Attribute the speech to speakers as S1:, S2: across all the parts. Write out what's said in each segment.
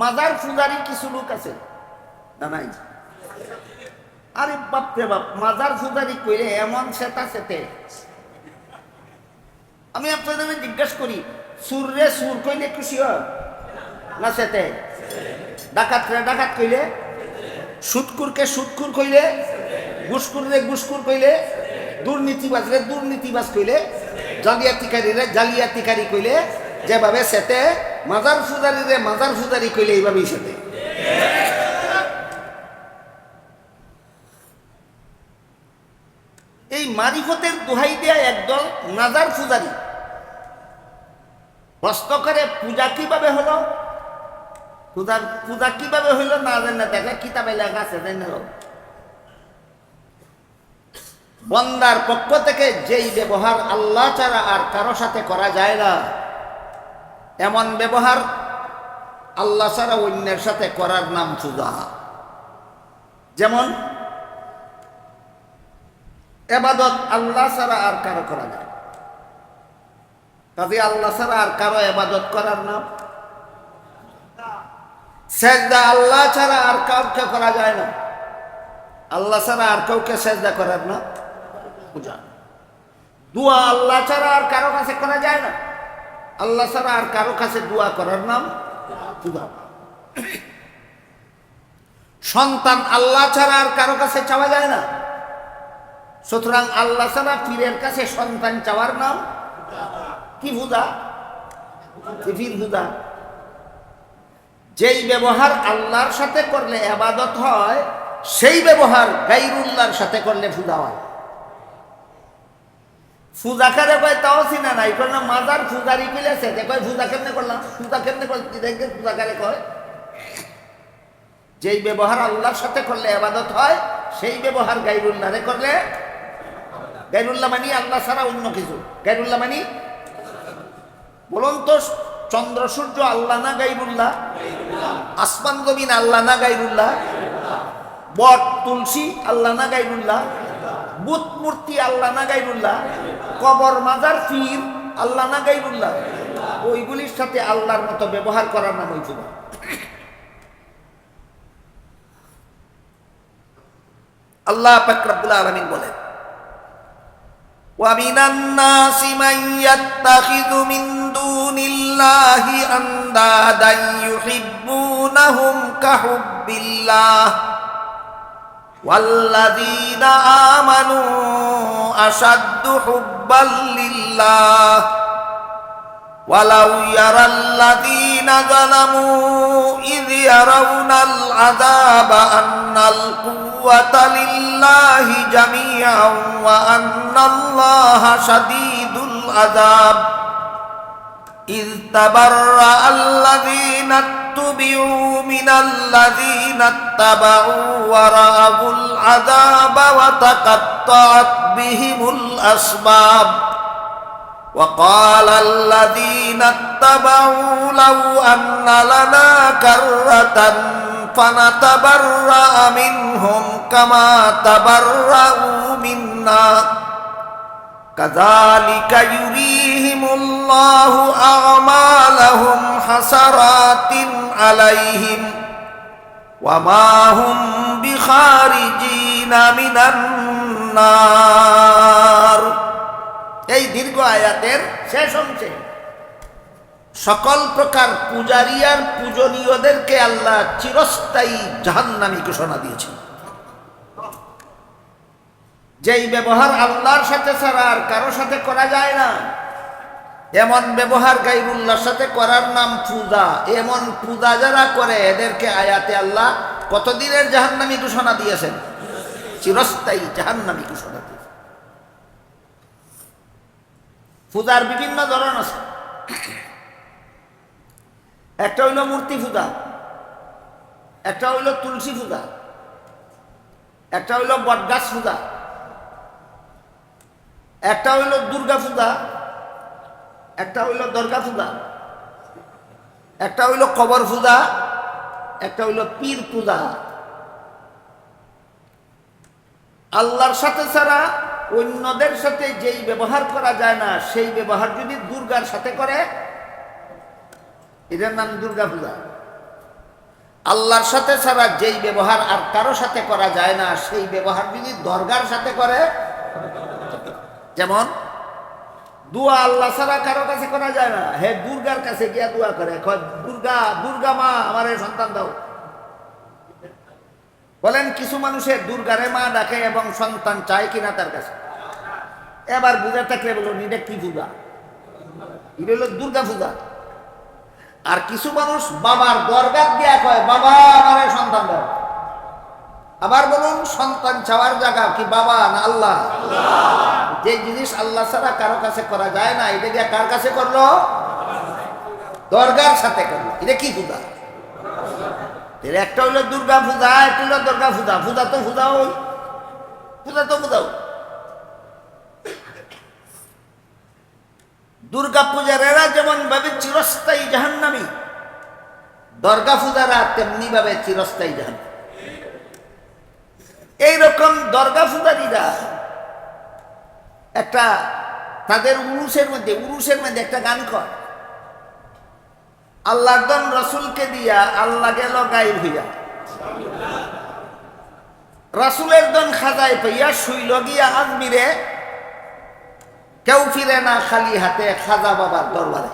S1: মাজার পূজারি কিছু লোক আছে? না, নাই। আরে বাপ রে বাপ, মাজার পূজারি কইলে এমন সেতা সেতে আমি আপনাদের আমি জিজ্ঞেস করি সুররে সুর কইলে খুশি হয়? না সেতে ডাকাত রে ডাকাত কইলে? সুৎকুরকে সুৎকুর কইলে? গুসকুর রে গুসকুর কইলে? দুর্নীতিবাজ রে দুর্নীতিবাজ কইলে? জালিয়াতিকারী রে জালিয়াতিকারী কইলে? যেভাবে সেতে মাজার ফুজারি রে, মাজার ফুজারি কইলে এইভাবেই সেতে এই মারিফতের দোহাই দেয়া একদল মাজার ফুজারি প্রশ্ন করে পূজা কীভাবে হলো? পূজার, পূজা কীভাবে হইল না জানে দেখে কিতাবে লেখা আছে জানে বন্দার পক্ষ থেকে যেই ব্যবহার আল্লাহ ছাড়া আর কারও সাথে করা যায় না। এমন ব্যবহার আল্লাহ ছাড়া অন্যের সাথে করার নাম পূজা যেমন, এবাদত আল্লাহ ছাড়া আর কারও করা যায় কাজে আল্লাহ ছাড়া আর কারও এবাদত করার নাম সেজদা আল্লাহ ছাড়া আর কাউকে করা যায় না। আল্লাহ ছাড়া আর কাউকে সেজদা করার না পূজা দোয়া আল্লাহ ছাড়া আর কারও কাছে করা যায় না। আল্লাহ ছাড়া আর কারও কাছে দোয়া করার নাম সন্তান আল্লাহ ছাড়া আর কারও কাছে চাওয়া যায় না। সুতরাং আল্লাহ ছাড়া পীরের কাছে সন্তান চাওয়ার নাম কি কি পীর যেই ব্যবহার আল্লাহর সাথে করলে আবাদত হয়, সেই ব্যবহার গাইরুল্লাহর সাথে করলে পূজা হয়। ফুজাকারে কয়, তাও চিনা নাই। করলাম মাজার ফুজারি পিলেছে যে ফুজা কেমনে করলাম? ফুজা কেমনে করলাম? ফুজাকারে কয়? যেই ব্যবহার আল্লাহর সাথে করলে আবাদত হয়, সেই ব্যবহার গাইরুল্লাহরে করলে, গাইরুল্লাহ মানি আল্লাহ ছাড়া অন্য কিছু। গাইরুল্লাহ মানি? বলুন তো, চন্দ্র, সূর্য আল্লাহ না গাইরুল্লাহ? আসমান, জমিন আল্লাহ না গাইরুল্লাহ? বট, তুলসী আল্লাহ না গাইরুল্লাহ? বুত মূর্তি আল্লাহ না গাইরুল্লাহ কবর মাজার পীর আল্লাহ না গাইরুল্লাহ ওইগুলির সাথে আল্লাহর মতো ব্যবহার করার নাম হয়েছিল আল্লাহ পাকরাবুল আলমিন বলেন ومن الناس من يتخذ من دون الله أندادا يحبونهم كحب الله والذين آمنوا أشد حبا لله ولو يرى الذين ظلموا إذ يرون العذاب أن القوة لله جميعا وأن الله شديد العذاب إذ تبرأ الذين اتبعوا من الذين اتبعوا ورأوا العذاب وتقطعت بهم الأسباب وقال الذين اتبعوا لو أن لنا كرة فنتبرأ منهم كما تبرأوا منا كذلك يريهم الله أعمالهم حسرات عليهم وما هم بخارجين من النار এই দীর্ঘ আয়াতের শেষ অংশে সকল প্রকার পূজারি আর পূজনীয়দেরকে আল্লাহ চিরস্থায়ী জাহান্নামী ঘোষণা দিয়েছেন যেই ব্যবহার আল্লাহর সাথে ছাড়া আর কারও সাথে করা যায় না। এমন ব্যবহার গাইরুল্লাহর সাথে করার নাম পূজা। এমন পূজা যারা করে, এদেরকে আয়াতে আল্লাহ কতদিনের জাহান্নামী ঘোষণা দিয়েছেন? চিরস্থায়ী জাহান্নামী ঘোষণা দিয়েছেন। পূজার বিভিন্ন ধরন আছে। একটা হইল মূর্তি পূজা, একটা হইল তুলসী পূজা, একটা হইল বটগাছ পূজা। একটা হইল দুর্গা পূজা, একটা হইল দর্গা পূজা, একটা হইল কবর পূজা, একটা হইল পীর পূজা। আল্লাহর সাথে ছাড়া অন্যদের সাথে যেই ব্যবহার করা যায় না, সেই ব্যবহার যদি দুর্গার সাথে করে, এটার নাম দুর্গা পূজা। আল্লাহর সাথে ছাড়া যেই ব্যবহার আর কারও সাথে করা যায় না, সেই ব্যবহার যদি দরগার সাথে করে যেমন, দুয়া আল্লাহ ছাড়া কারও কাছে করা যায় না। হে দুর্গার কাছে গিয়া দোয়া করে দুর্গা দুর্গা মা, আমার সন্তান দাও। বলেন, কিছু মানুষের দুর্গারে মা ডাকে এবং সন্তান চায় কিনা তার কাছে। এবার বুঝে থাকলে বলুন এটা কি পূজা এটা হলো দুর্গা পূজা। আর কিছু মানুষ বাবার দরগার দিয়া কয়, বাবা, আমার সন্তান দাও। আবার বলুন, সন্তান চাওয়ার জায়গা কি বাবা না আল্লাহ? যে জিনিস আল্লাহ ছাড়া কারও কাছে করা যায় না, এটা দিয়ে কার কাছে করল? দরগার সাথে করল। এটা কি পূজা একটা হলো দুর্গা পূজা, একটা হলো দুর্গা পূজা। পূজা তো পূজা ওই। পূজা তো পূজাও দুর্গা পূজারেরা যেমন ভাবে চিরস্থায়ী জাহান্নামী, দর্গা পূজারা তেমনি ভাবে চিরস্থায়ী জাহান্ন এইরকম দর্গা পূজারীরা একটা তাদের উরুষের মধ্যে উরুষের মধ্যে একটা গান কর আল্লাহ রসুলকে দিয়া আল্লাহ গেল গায়েব হইয়া। রাসুলের দন খাজায় পাইয়া শুইল গিয়া আজমিরে, কেউ ফিরে না খালি হাতে খাজা বাবার দরবারে।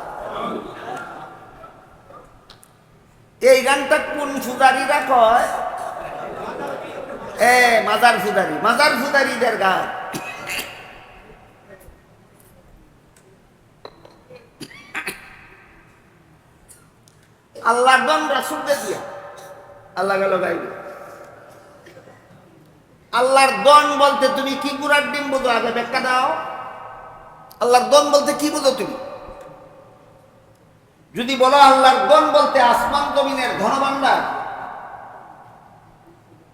S1: এই গানটা কোন ফুদারিরা কয়? এ, মাজার ফুদারি মাজার ফুদারিদের গান। আল্লাহর দন রাসুলকে দিয়া। আল্লাহ গেল গাইবে। আল্লাহর দন বলতে তুমি কি গুড়ার ডিম বোঝো? আগে ব্যাখ্যা দাও। আল্লাহর দন বলতে কি বোঝো তুমি? যদি বলো আল্লাহর দন বলতে আসমান জমিনের ধন ভান্ডার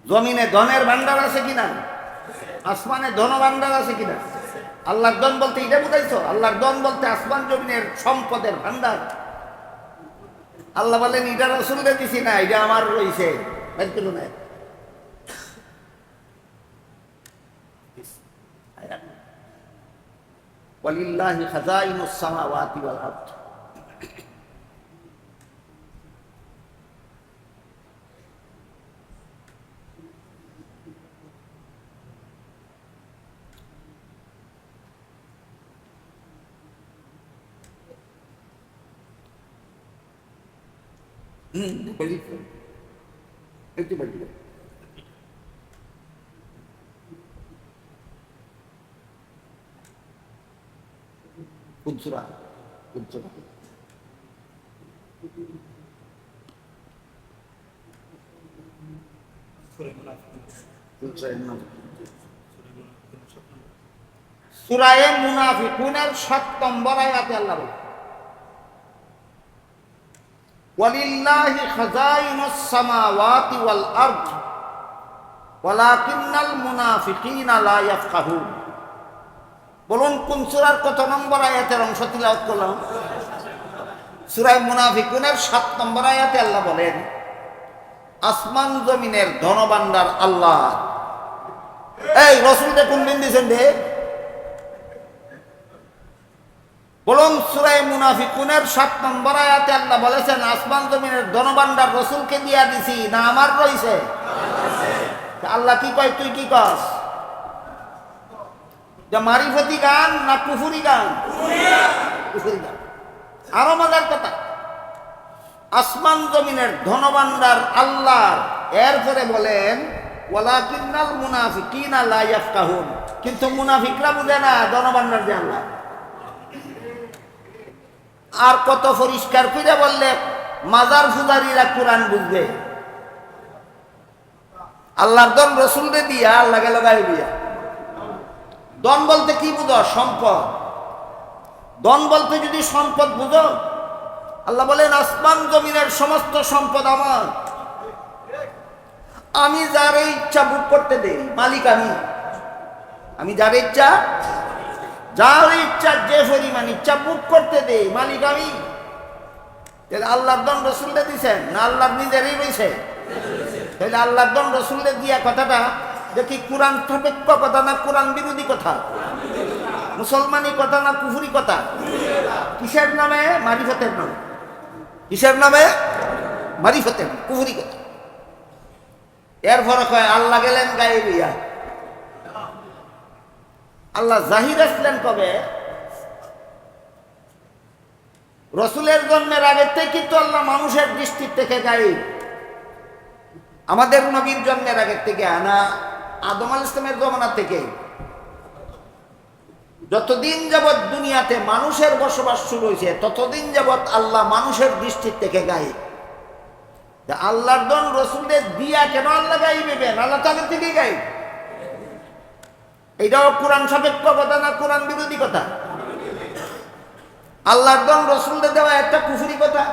S1: জমিনে ধনের ভান্ডার আছে কিনা? আসমানে ধন ভান্ডার আছে কিনা? আল্লাহর দন বলতে এটা বুঝাইছো? আল্লাহর দন বলতে আসমান জমিনের সম্পদের ভান্ডার আল্লাহ বলেন এটা রসুলকে দিছি না এটা আমার রয়েছে। বের নাই। ওয়ালিল্লাহি খাজাইনুস সামাওয়াতি একটু বলি কুনসুরা কুনসুরা সুরায়ে মুনাফিকুনের সপ্তম বরায়াতে আল্লাহ ওয়ালিল্লাহি খাজাইনুস সামাওয়াতি ওয়াল আরদ, ওয়ালাকিন্নাল মুনাফিকিনা লা ইয়াফকাহুন। বলুন, কোন সূরার কত নম্বর আয়াতের অংশ তিলাওয়াত করলাম? সূরায়ে মুনাফিকুনের সাত নম্বর আয়াতে আল্লাহ বলেন, আসমান জমিনের ধনভাণ্ডার আল্লাহ। এই রসুল দেখুন দিন দিয়েছেন রে বলুন সুরাই মুনাফিকুনের সাত নম্বর আয়াতে আল্লাহ বলেছেন, আসমান জমিনের ধনভাণ্ডার রসুলকে দিয়া দিছি, না আমার রইছে আল্লাহ কি কয়, তুই কি কস? যে মারিফতি গান না কুফুরি গান? কুফুরি গান। আরও মজার কথা, আসমান জমিনের ধনভাণ্ডার আল্লাহ এরপরে বলেন, ওয়ালাকিন্নাল মুনাফিকিনা লা ইয়াফকাহুন। কিন্তু মুনাফিকরা বুঝে না ধনভাণ্ডার যে আল্লাহ। আর কত পরিষ্কার করে বললে, মাজার ফুজারিরা কোরআন বুঝবে। আল্লাহর দন রসুলরে দিয়া, আল্লাহ গেল গায়ে দিয়া। দন বলতে কি বুঝো? সম্পদ। দন বলতে যদি সম্পদ বুঝো, আল্লাহ বলেন, আসমান জমিনের সমস্ত সম্পদ আমার। আমি যার ইচ্ছা বুক করতে দেই, মালিক আমি। আমি যার ইচ্ছা যার ইচ্ছা, যে পরিমাণ ইচ্ছা বুক করতে দেই মালিক আমি। আল্লাহর দন রসুলরে দিছেন না আল্লাহর নিজেরই রয়েছে তাহলে আল্লাহর দন রসুলরে দিয়া কথাটা দেখি কোরআন সাপেক্ষ কথা না কোরআন বিরোধী কথা? মুসলমানি কথা না কুফুরি কথা? কিসের নামে? মারিফতের নামে। কিসের নামে? মারিফতের কুফুরি কথা। এর এরপরে কয় আল্লাহ গেলেন গায়ে বিয়া আল্লাহ জাহির আসলেন কবে? রসুলের জন্মের আগের থেকে কিন্তু আল্লাহ মানুষের দৃষ্টির থেকে গায়ে আমাদের নবীর জন্মের আগের থেকে আনা আদম আল ইসলামের জমানা থেকে। যতদিন যাবৎ দুনিয়াতে মানুষের বসবাস শুরু হয়েছে, ততদিন যাবৎ আল্লাহ মানুষের দৃষ্টির থেকে গায়ে তা আল্লাহর দন রসুলদের দিয়া কেন আল্লাহ গাই নেবেন আল্লাহ তাদের থেকেই গাই এটাও কোরআন সাপেক্ষ কথা না কোরআন বিরোধী কথা? আল্লাহর দন রসুলদের দেওয়া একটা কুফুরি কথা।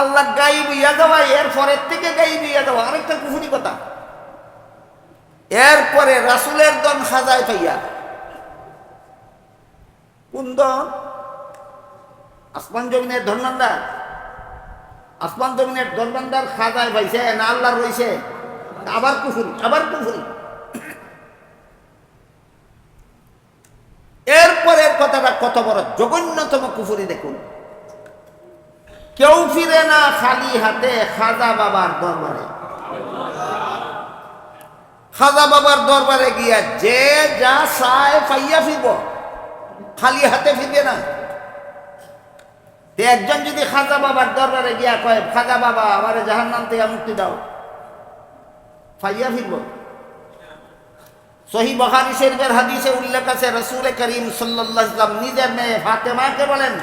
S1: আল্লাহ গাই বিয়া দেওয়া এর পরের থেকে গাই বিয়া দেওয়া আরেকটা কুফুরি কথা। এরপরে রাসুলের দন সাজায় পাইয়া। কোন দন আসমান জমিনের ধর্মান্দার আসমান জমিনের ধর্মান্দার খাজায় পাইছে না আল্লাহ রয়েছে আবার কুফুরি আবার কুফুরি। এরপরের কথাটা কত বড় জঘন্যতম কুফুরি দেখুন। কেউ ফিরে না খালি হাতে খাজা বাবার দরবারে। খাজা বাবার দরবারে গিয়া যে যা চায় পাইয়া ফিরব। খালি হাতে ফিরবে না। একজন যদি খাজা বাবার দরবারে গিয়া কয়, খাজা বাবা, আমার জাহান নাম থেকে মুক্তি দাও। ফাইয়া ফিরব। সহি বখারি শরীফের হাদিসে উল্লেখ আছে রসুল করিম ওয়াসাল্লাম নিজের মেয়ে ফাতেমাকে বলেন,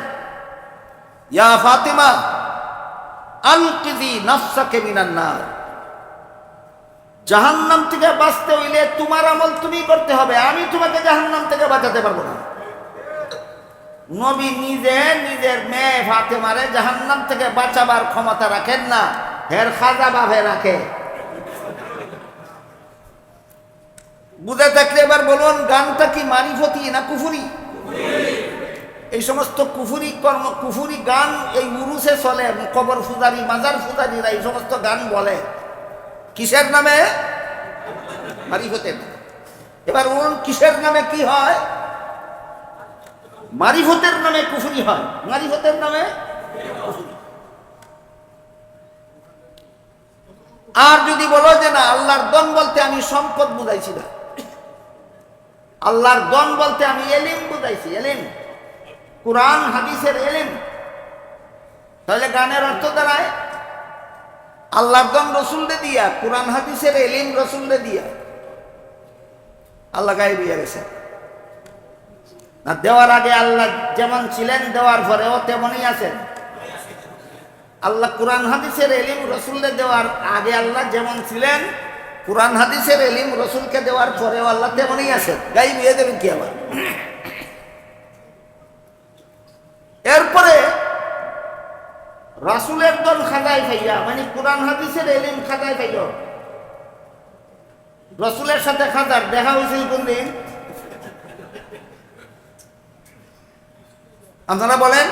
S1: ইয়া ফাতিমা আলকিদি নফসাকে মিনান নার। জাহান্নাম থেকে বাঁচতে হইলে তোমার আমল তুমি করতে হবে, আমি তোমাকে জাহান্নাম থেকে বাঁচাতে পারব না। নবী নিজে নিজের মেয়ে ফাতেমারে জাহান্নাম থেকে বাঁচাবার ক্ষমতা রাখেন না, হের খাজা বাভে রাখে। বুঝে থাকলে এবার বলুন, গানটা কি মারিফতি না কুফুরি? এই সমস্ত কুফুরি কর্ম, কুফুরি গান এই উরুসে চলে, কবর ফুজারি, মাজার ফুজারিরা এই সমস্ত গান বলে। কিসের নামে? মারিফতের এবার বলুন, কিসের নামে কি হয়? মারিফতের নামে কুফুরি হয়। মারিফতের নামে আর যদি বলো যে না, আল্লাহর দন বলতে আমি সম্পদ বুঝাইছি না। আল্লাহর দন বলতে আমি এলিম বুঝাইছি, এলিম। কোরআন, হাদিসের এলিম। তাহলে গানের অর্থ দাঁড়ায়, আল্লাহর দন রসুলরে দিয়া, কোরআন, হাদিসের এলিম রসুলরে দিয়া। আল্লাহ গায়ে দিয়ে গেছে। না, দেওয়ার আগে আল্লাহ যেমন ছিলেন, দেওয়ার পরেও তেমনই আছেন। আল্লাহ কোরআন, হাদিসের এলিম রসুলকে দেওয়ার আগে আল্লাহ যেমন ছিলেন কোরআন, হাদিসের এলিম রসুলকে দেওয়ার পরেও আল্লাহ তেমনই আছেন। গাই বিয়ে দেবেন কি আবার? এরপরে রাসুলের দল খাদায় খাইয়া মানে কোরআন, হাদিসের এলিম খাদায় খাইল রসুলের সাথে খাদার দেখা হয়েছিল কোন দিন আপনারা বলেন,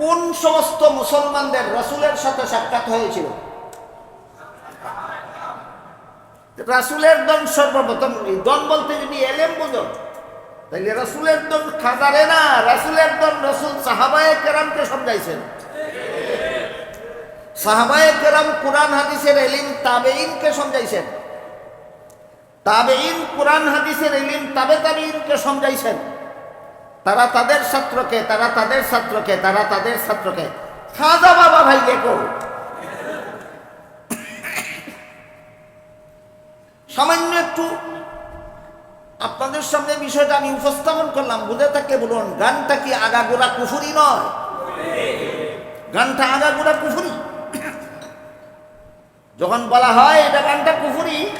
S1: কোন সমস্ত মুসলমানদের রসুলের সাথে সাক্ষাৎ হয়েছিল? রাসুলের দন সর্বপ্রথম দন বলতে যদি এলেম বুঝো তাহলে রাসুলের দন খাজারে না, রাসুলের দন রাসুল সাহাবায়ে কেরামকে সমঝাইছেন। সাহাবায়ে কেরাম কোরআন হাদিসের এলিম তাবেইনকে সমঝাইছেন। তাবেইন কোরআন হাদিসের এলিম তাবে তাবেইনকে সমঝাইছেন। তারা তাদের ছাত্রকে, তারা তাদের ছাত্রকে, তারা তাদের ছাত্রকে, খাজা বাবা ভাই দেখো সামান্য একটু আপনাদের সামনে বিষয়টা আমি উপস্থাপন করলাম। বুঝে থাকলে বলুন, গানটা কি আগাগোড়া কুফুরি নয়? গানটা আগাগোড়া কুফুরি। যখন বলা হয় এটা গানটা কুফুরি,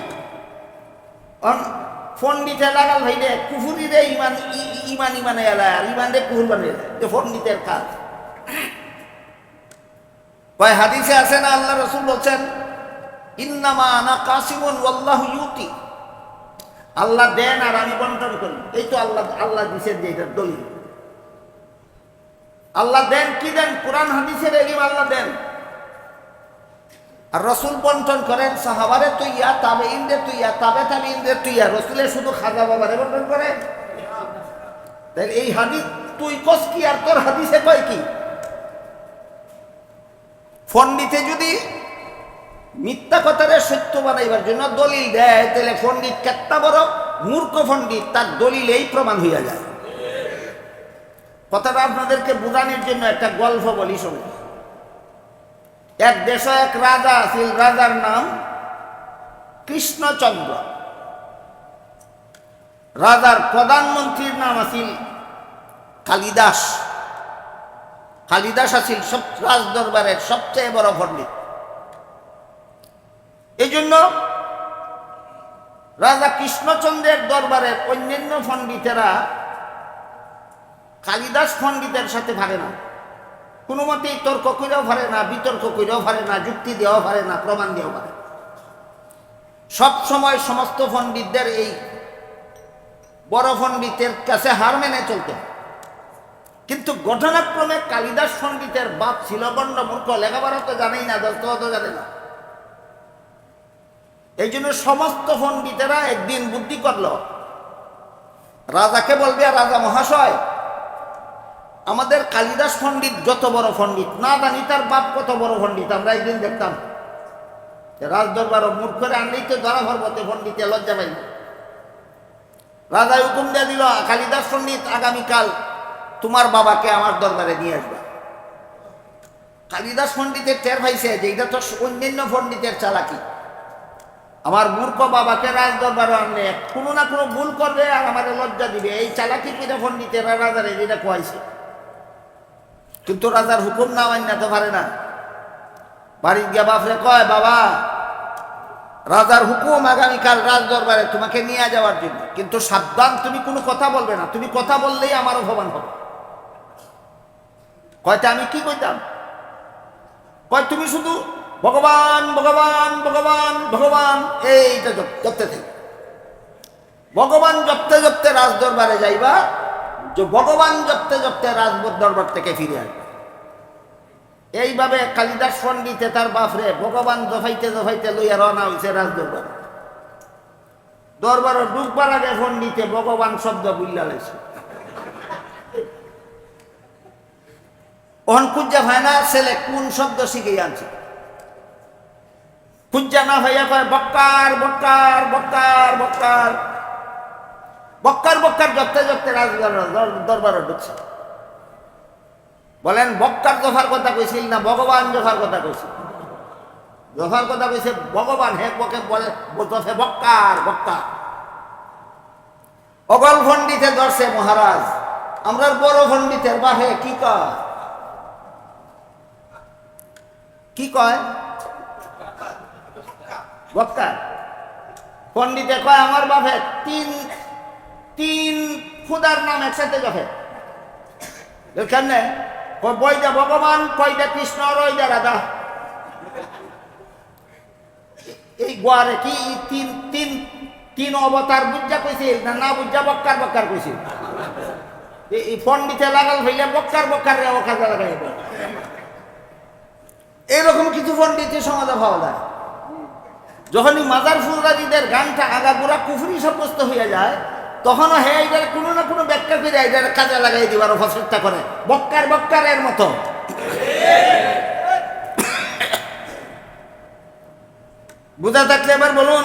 S1: অন- ফোন দিতে লাগাল ভাই রে, কুফুরি রে, ইমান ইমান, ইমানে এলা, আর ইমান রে কুহুর বানে যে ফোন দিতে কাজ কয় হাদিসে আছে না, আল্লাহ রসুল বলছেন আল্লাহ দেন আর আমি বন্টন করি। এই তো আল্লাহ আল্লাহ দিছেন যে এটার দলিল। আল্লাহ দেন কি দেন? কোরআন, হাদিসের এলিম আল্লাহ দেন। আর রসুল বন্টন করেন সাহাবারে তুই তুইয়া তাবে ইন্দ্রে তুইয়া তাবে তাবে ইন্দ্রে তুইয়া, রসুলের শুধু খাজা বাবারে বন্টন করে তাই এই হাদিস তুই কস কি আর তোর হাদিসে কয় কি? ফন্ডিতে যদি মিথ্যা কথারে সত্য বানাইবার জন্য দলিল দেয়, তাহলে পণ্ডিত কেত্তা বড়, মূর্খ পণ্ডিত তার দলিলেই প্রমাণ হইয়া যায়। কথাটা আপনাদেরকে বোঝানোর জন্য একটা গল্প বলি শুনুন। এক দেশে এক রাজা আছিল, রাজার নাম কৃষ্ণচন্দ্র। রাজার প্রধানমন্ত্রীর নাম আছিল কালিদাস। কালিদাস আছিল সব রাজ দরবারের সবচেয়ে বড় পণ্ডিত এই জন্য রাজা কৃষ্ণচন্দ্রের দরবারের অন্যান্য পণ্ডিতেরা কালিদাস পণ্ডিতের সাথে পারে না। কোনো মতেই তর্ক করেও পারে না, বিতর্ক করেও পারে না, যুক্তি দেওয়া পারে না, প্রমাণ দেওয়া পারে সব সময় সমস্ত পণ্ডিতদের এই বড় পণ্ডিতের কাছে হার মেনে চলতে। কিন্তু ঘটনাক্রমে কালিদাস পণ্ডিতের বাপ ছিল গণ্ড মূর্খ, লেখাপড়া তো জানেই না, দস্ত তো জানে না। এই জন্য সমস্ত পণ্ডিতেরা একদিন বুদ্ধি করল। রাজাকে বলবে রাজা মহাশয়, আমাদের কালিদাস পণ্ডিত যত বড় পণ্ডিত, না জানি তার বাপ কত বড় পণ্ডিত, আমরা একদিন দেখতাম। রাজ দরবার করে আনলেই তো ধরা ভরবতে পণ্ডিতে লজ্জা পাই রাজা হুকুম দিয়ে দিল, কালিদাস পণ্ডিত, আগামীকাল তোমার বাবাকে আমার দরবারে নিয়ে আসবে। কালিদাস পণ্ডিতের টের পাইছে যে এটা তো অন্যান্য পণ্ডিতের চালাকি। আমার মূর্খ বাবাকে রাজ দরবারে আনলে কোনো না কোনো ভুল করবে আর আমার লজ্জা দিবে। এই চালাকি পিঠা পণ্ডিতেরা রাজারে এটা কোয়াইছে। কিন্তু রাজার হুকুম না মান্যাতে পারে না। বাড়ির গিয়া বাপরে কয়, বাবা, রাজার হুকুম আগামীকাল রাজ দরবারে তোমাকে নিয়ে যাওয়ার জন্য। কিন্তু সাবধান, তুমি কোনো কথা বলবে না। তুমি কথা বললেই আমার অপমান হবে। কয়টা আমি কি কইতাম? কয়, তুমি শুধু ভগবান ভগবান ভগবান ভগবান এইটা জপ- জপতে থেকে। ভগবান জপতে জপতে রাজ দরবারে যাইবা, যে ভগবান জপতে জপতে রাজ দরবার থেকে ফিরে আসবে। এইভাবে কালিদাস পণ্ডিতে তার বাপরে ভগবান জফাইতে জফাইতে লইয়া রওনা হয়েছে রাজ দরবার দরবার ডুববার আগে পণ্ডিতে ভগবান শব্দ বুল্লা লাইছে। ওহন ভাইনা ছেলে কোন শব্দ শিখে আনছে। কুজ্জা না ভাইয়া কয়, বক্কার বক্কার বক্কার বক্কার। বক্কার বক্কার জপতে জপতে রাজ দরবার ঢুকছে। বলেন, বক্কার জফার কথা কইছিল না ভগবান জফার কথা কইছিল? জফার কথা কইছে, ভগবান হে বকে বলে, জফে বক্কার বক্কার। অগল পণ্ডিতে ধরছে মহারাজ আমরা বড় পণ্ডিতের বাহে কি কয়? কি কয়? বক্কার পণ্ডিতে কয়, আমার বাপে তিন তিন খুদার নাম একসাথে জফে কেমনে বইটা ভগবান কয়টা কৃষ্ণ আর ওইটা রাধা। এই গোয়ারে কি তিন তিন তিন অবতার বুঝা কইছিল না না বুঝা বক্কার বক্কার কইছিল? এই পণ্ডিতে লাগাল হইলে বক্কার বক্কার রে কাজে লাগাই এরকম কিছু পণ্ডিতের সমাজে পাওয়া যায়। যখনই মাজার ফুলরাজিদের গানটা আগাগোড়া কুফুরি সাব্যস্ত হয়ে যায়, তখনও হে এটার কোনো না কোনো ব্যাখ্যা করে এটার কাজে লাগাই দিবার চেষ্টা করে। বক্কার বক্কারের মতো। বুঝা থাকলে এবার বলুন,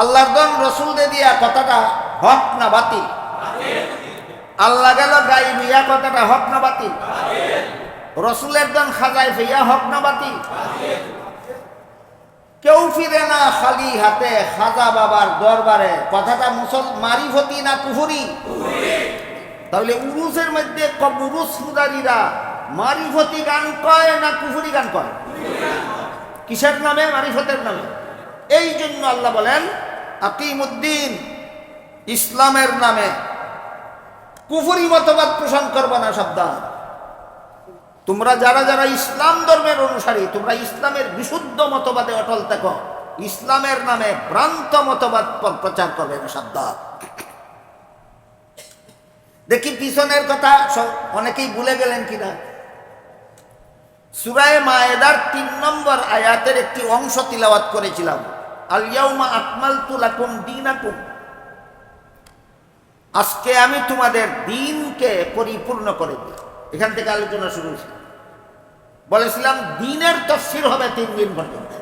S1: আল্লাহর দন রসুল দে দিয়া কথাটা হক না বাতিল? আল্লাহ গেল গাই মিয়া কথাটা হক না বাতিল? রসুলের দন খাজাই ফিয়া হক না বাতিল? কেউ ফিরে না খালি হাতে খাজা বাবার দরবারে। কথাটা মুসল মারিফতি না কুহুরি? তাহলে উরুসের মধ্যে উরুস ফুদারিরা মারিফতি গান কয় না কুহুরি গান কয়? কিসের নামে? মারিফতের নামে। এই জন্য আল্লাহ বলেন, আকিমুদ্দিন ইসলামের নামে কুফুরি মতবাদ পোষণ করবা না সাবধান। তোমরা যারা যারা ইসলাম ধর্মের অনুসারী, তোমরা ইসলামের বিশুদ্ধ মতবাদে অটল থাকো। ইসলামের নামে ভ্রান্ত মতবাদ প্রচার করবে দেখি পিছনের কথা অনেকেই ভুলে গেলেন কিনা। সুরায় মায়েদার তিন নম্বর আয়াতের একটি অংশ তিলাওয়াত করেছিলাম। আলিয়াউমা আকমাল তুলাকুম দিনাকুম। আজকে আমি তোমাদের দিনকে পরিপূর্ণ করে দিই এখান থেকে আলোচনা শুরু বলেছিলাম, দিনের তফসির হবে তিন দিন পর্যন্ত।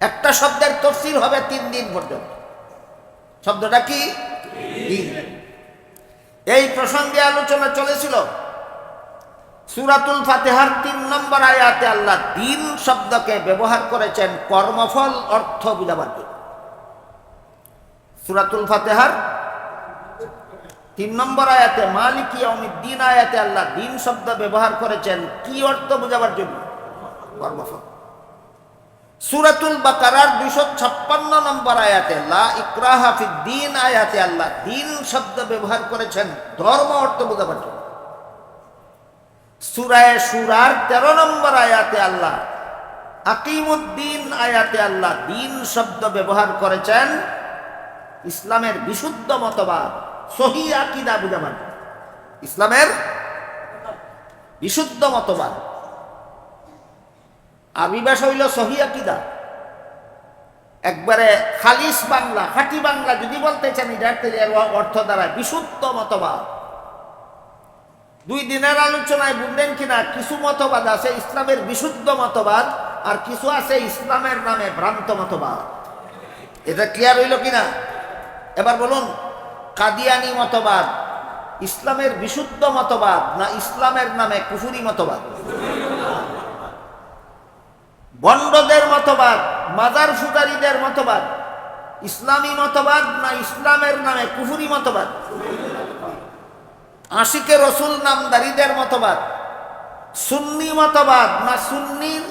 S1: একটা শব্দের তফসির হবে তিন দিন পর্যন্ত। শব্দটা কি? দিন। এই প্রসঙ্গে আলোচনা চলেছিল। সুরাতুল ফাতেহার তিন নম্বর আয়াতে আল্লাহ দিন শব্দকে ব্যবহার করেছেন কর্মফল, অর্থ বুঝাবার জন্য সুরাতুল ফাতেহার তিন নম্বর আয়াতে, মালিকি দিন আয়াতে আল্লাহ দিন শব্দ ব্যবহার করেছেন, কি অর্থ বোঝাবার জন্য? কর্মফল। সুরাতুল বাকারার দুইশো ছাপ্পান্ন নম্বর আয়াতে, লা ইকরাহা ফি দিন আয়াতে আল্লাহ দিন শব্দ ব্যবহার করেছেন, ধর্ম অর্থ বোঝাবার জন্য। সুরায় সুরার তেরো নম্বর আয়াতে আল্লাহ, আকিমুদ্দিন, আয়াতে আল্লাহ দিন শব্দ ব্যবহার করেছেন, ইসলামের বিশুদ্ধ মতবাদ। সহি আকিদা ইসলামের বিশুদ্ধ মতবাদ। আরবি হইল সহি আকিদা। একবারে খালিস বাংলা, খাঁটি বাংলা যদি বলতে চান অর্থ দ্বারা বিশুদ্ধ মতবাদ। দুই দিনের আলোচনায় বুঝলেন কিনা, কিছু মতবাদ আছে ইসলামের বিশুদ্ধ মতবাদ, আর কিছু আছে ইসলামের নামে ভ্রান্ত মতবাদ। এটা ক্লিয়ার হইল কিনা? এবার বলুন কাদিয়ানি মতবাদ, ইসলামের বিশুদ্ধ মতবাদ, না ইসলামের নামে কুফুরি মতবাদ? বন্ডদের মতবাদ মাদার ফুদারিদের মতবাদ, ইসলামী মতবাদ, না ইসলামের নামে কুফুরি মতবাদ? আশিকে রসুল নামদারিদের মতবাদ, সুন্নি মতবাদ, না সুন্নির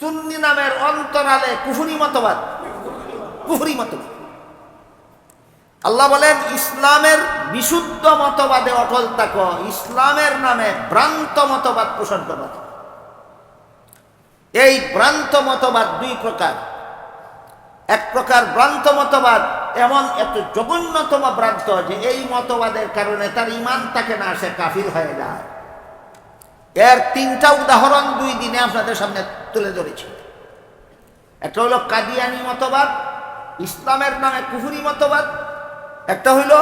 S1: সুন্নি নামের অন্তরালে কুফুরি মতবাদ? কুফুরি মতবাদ। আল্লাহ বলেন, ইসলামের বিশুদ্ধ মতবাদে অটল থাক। ইসলামের নামে ভ্রান্ত মতবাদ পোষণ এই ভ্রান্ত মতবাদ দুই প্রকার। এক প্রকার ভ্রান্ত মতবাদ এমন এত জঘন্যতম ভ্রান্ত যে এই মতবাদের কারণে তার ইমান তাকে না সে কাফির হয়ে যায়। এর তিনটা উদাহরণ দুই দিনে আপনাদের সামনে তুলে ধরেছি। একটা হলো কাদিয়ানি মতবাদ, ইসলামের নামে কুহুরি মতবাদ একটা হইল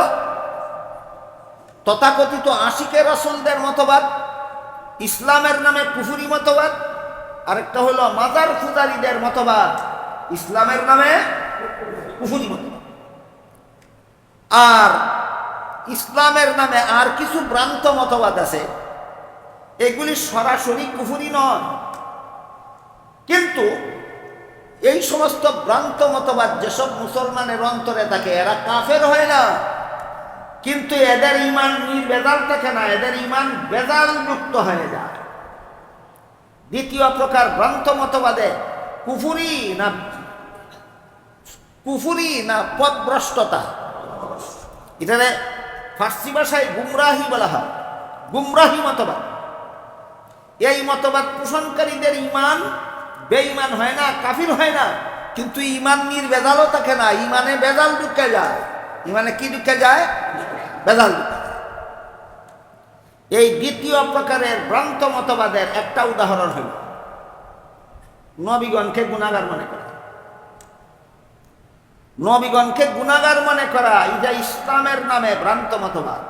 S1: তথাকথিত আশিকের রসুলদের মতবাদ, ইসলামের নামে কুফুরি মতবাদ, আরেকটা হইল মাজার ফুদারিদের মতবাদ, ইসলামের নামে কুফুরি মতবাদ। আর ইসলামের নামে আর কিছু ভ্রান্ত মতবাদ আছে, এগুলি সরাসরি কুফুরি নয়। কিন্তু এই সমস্ত ভ্রান্ত মতবাদ যেসব মুসলমানের অন্তরে থাকে, এরা কাফের হয় না। কিন্তু এদের ইমান নির্বেদাল থাকে না, এদের ইমান বেদাল মুক্ত হয়ে যায়। দ্বিতীয় প্রকার ভ্রান্ত মতবাদে কুফুরি না কুফুরি না পদভ্রষ্টতা। এখানে ফার্সি ভাষায় গুমরাহি বলা হয়। গুমরাহি মতবাদ। এই মতবাদ পোষণকারীদের ইমান বেঈমান হয় না, কাফির হয় না। কিন্তু ইমান নির বেজালও থাকে না ইমানে বেজাল ঢুকে যায়। ইমানে কি ঢুকে যায়? বেজাল এই দ্বিতীয় প্রকারের ভ্রান্ত মতবাদের একটা উদাহরণ হইল নবীগণকে গুণাগার মনে করা। নবীগণকে গুণাগার মনে করা ইজা ইসলামের নামে ভ্রান্ত মতবাদ।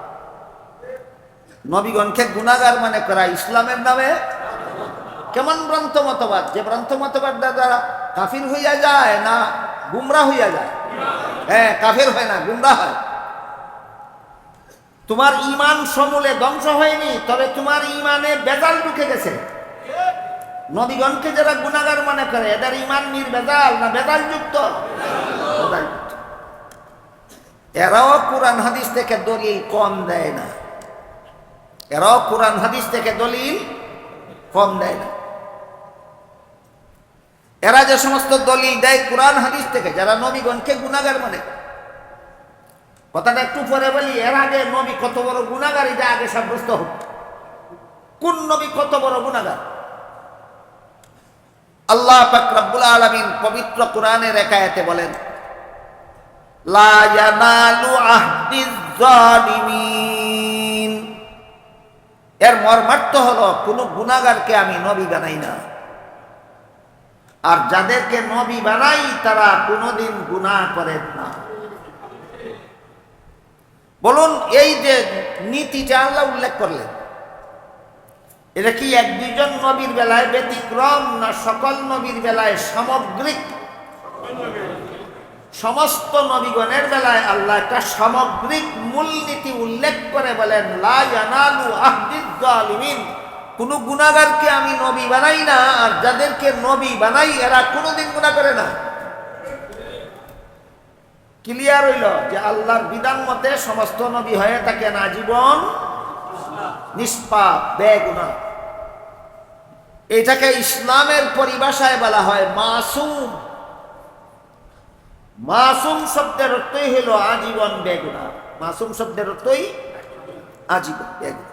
S1: নবীগণকে গুণাগার মনে করা, ইসলামের নামে কেমন ভ্রান্ত মতবাদ? যে ভ্রান্ত মতবাদ দ্বারা কাফির হইয়া যায় না গুমরা হইয়া যায়? হ্যাঁ কাফির হয় না, গুমরা হয়। তোমার ইমান সমূলে ধ্বংস হয়নি, তবে তোমার ইমানে বেজাল ঢুকে গেছে। নদীগণকে যারা গুণাগার মনে করে, এদের ইমান নির্বেজাল না বেজাল যুক্ত এরাও কোরআন, হাদিস থেকে দলিল কম দেয় না। এরাও কোরআন, হাদিস থেকে দলিল কম দেয় না। এরা যে সমস্ত দলিল দেয় কোরআন হাদিস থেকে, যারা নবীগণকে গুণাগার মানে। কথাটা একটু পরে বলি, এর আগে নবী কত বড় গুণাগার এটা আগে সাব্যস্ত হোক। কোন নবী কত বড় গুণাগার আল্লাহ ফাকরাবুল আলমিন পবিত্র কোরআনের একায়াতে বলেন, লা আহদিজ জালিমিন। এর মর্মার্থ হলো, কোনো গুণাগারকে আমি নবী বানাই না। আর যাদেরকে নবী বানাই, তারা কোনোদিন গুণা করেন না। বলুন, এই যে নীতিটা আল্লাহ উল্লেখ করলেন, এটা কি এক দুইজন নবীর বেলায় ব্যতিক্রম না সকল নবীর বেলায় সামগ্রিক? সমস্ত নবীগণের বেলায় আল্লাহ একটা সামগ্রিক মূলনীতি উল্লেখ করে বলেন, লা ইয়ানালু আহদিজ জালিমিন কোন গুণাগারকে আমি নবী বানাই না, আর যাদেরকে নবী বানাই, এরা কোনোদিন গুণা করে না। ক্লিয়ার হইল যে আল্লাহর বিধান মতে সমস্ত নবী হয়ে থাকেন আজীবন নিষ্পাপ বেগুনা এটাকে ইসলামের পরিভাষায় বলা হয় মাসুম। মাসুম শব্দের অর্থই হলো আজীবন বেগুনা মাসুম শব্দের অর্থই আজীবন বেগুনা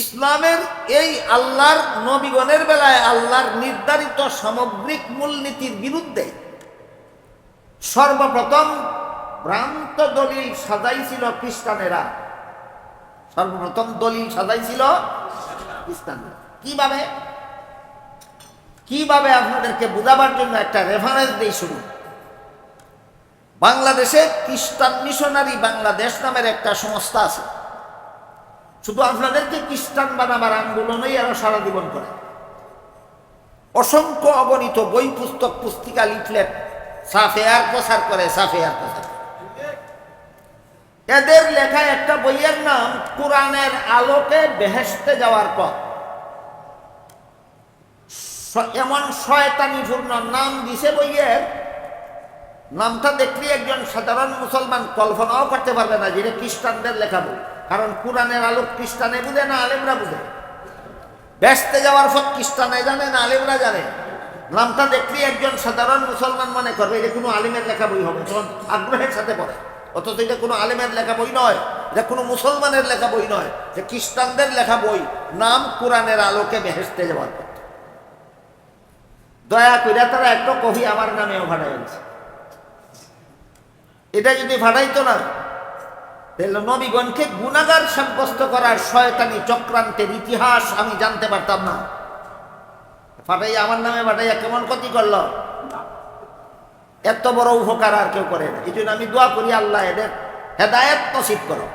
S1: ইসলামের এই আল্লাহর নবীগণের বেলায় আল্লাহর নির্ধারিত সামগ্রিক মূলনীতির বিরুদ্ধে সর্বপ্রথম ভ্রান্ত দলিল সাজাইছিল খ্রিস্টানেরা। সর্বপ্রথম দলিল সাজাইছিল খ্রিস্টানরা। কীভাবে? কীভাবে আপনাদেরকে বোঝাবার জন্য একটা রেফারেন্স দিই শুরু বাংলাদেশে খ্রিস্টান মিশনারি বাংলাদেশ নামের একটা সংস্থা আছে। শুধু আপনাদেরকে খ্রিস্টান বানাবার আন্দোলনেই আরও সারা জীবন করে। অসংখ্য অগণিত বই, পুস্তক, পুস্তিকা, লিফলেট সাফেয়ার প্রচার করে সাফেয়ার প্রচার। এদের লেখা একটা বইয়ের নাম, কোরআনের আলোকে বেহেস্তে যাওয়ার পথ। এমন এমন শয়তানিপূর্ণ নাম দিছে বইয়ের। নামটা দেখলে একজন সাধারণ মুসলমান কল্পনাও করতে পারবে না যেটা খ্রিস্টানদের লেখা বই। কারণ কোরআনের আলোক খ্রিস্টানে বুঝে না আলেমরা বুঝে? ব্যস্তে যাওয়ার পর খ্রিস্টানে জানে না আলেমরা জানে? নামটা দেখলে একজন সাধারণ মুসলমান মনে করবে, এটা কোনো আলিমের লেখা বই হবে তখন আগ্রহের সাথে পড়ে, অথচ এটা কোনো আলেমের লেখা বই নয়, এটা কোনো মুসলমানের লেখা বই নয় যে খ্রিস্টানদের লেখা বই। নাম কোরআনের আলোকে বেহেস্তে যাওয়ার পথ। দয়া কইরা তারা একটা কফি আমার নামেও ভাড়াই এটা যদি ভাড়াইতো না নবীগণকে গুণাগার সাব্যস্ত করার শয়তানি চক্রান্তের ইতিহাস আমি জানতে পারতাম না। ফাটাই আমার নামে ফাটাইয়া কেমন ক্ষতি করল? এত বড় উপকার আর কেউ করে না। এই জন্য আমি দোয়া করি আল্লাহ এদের হেদায়ত নসিব করো।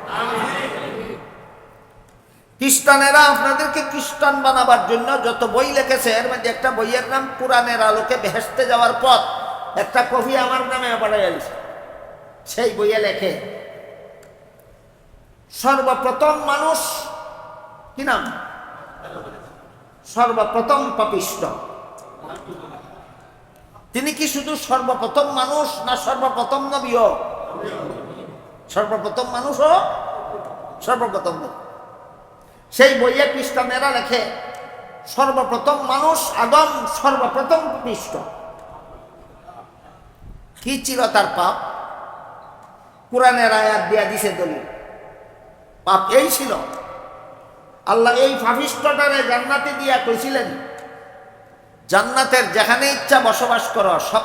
S1: খ্রিস্টানেরা আপনাদেরকে খ্রিস্টান বানাবার জন্য যত বই লিখেছে, এর মধ্যে একটা বইয়ের নাম পুরাণের আলোকে বেহেস্তে যাওয়ার পথ। একটা কফি আমার নামে পাঠাই দিছে। সেই বইয়ে লেখে সর্বপ্রথম মানুষ কি নাম? সর্বপ্রথম পাপিষ্ট। তিনি কি শুধু সর্বপ্রথম মানুষ না সর্বপ্রথম নবীও? সর্বপ্রথম মানুষ মানুষও সর্বপ্রথম সেই বইয়ে খ্রিস্টানেরা লেখে, সর্বপ্রথম মানুষ আদম সর্বপ্রথম পৃষ্ঠ কি ছিল তার পাপ? কোরআনের আয়াত দিয়া দিছে দলিল। পাপ এই ছিল। আল্লাহ এই ফাফিষ্টটারে জান্নাতে দিয়া কইছিলেন, জান্নাতের যেখানে ইচ্ছা বসবাস করো সব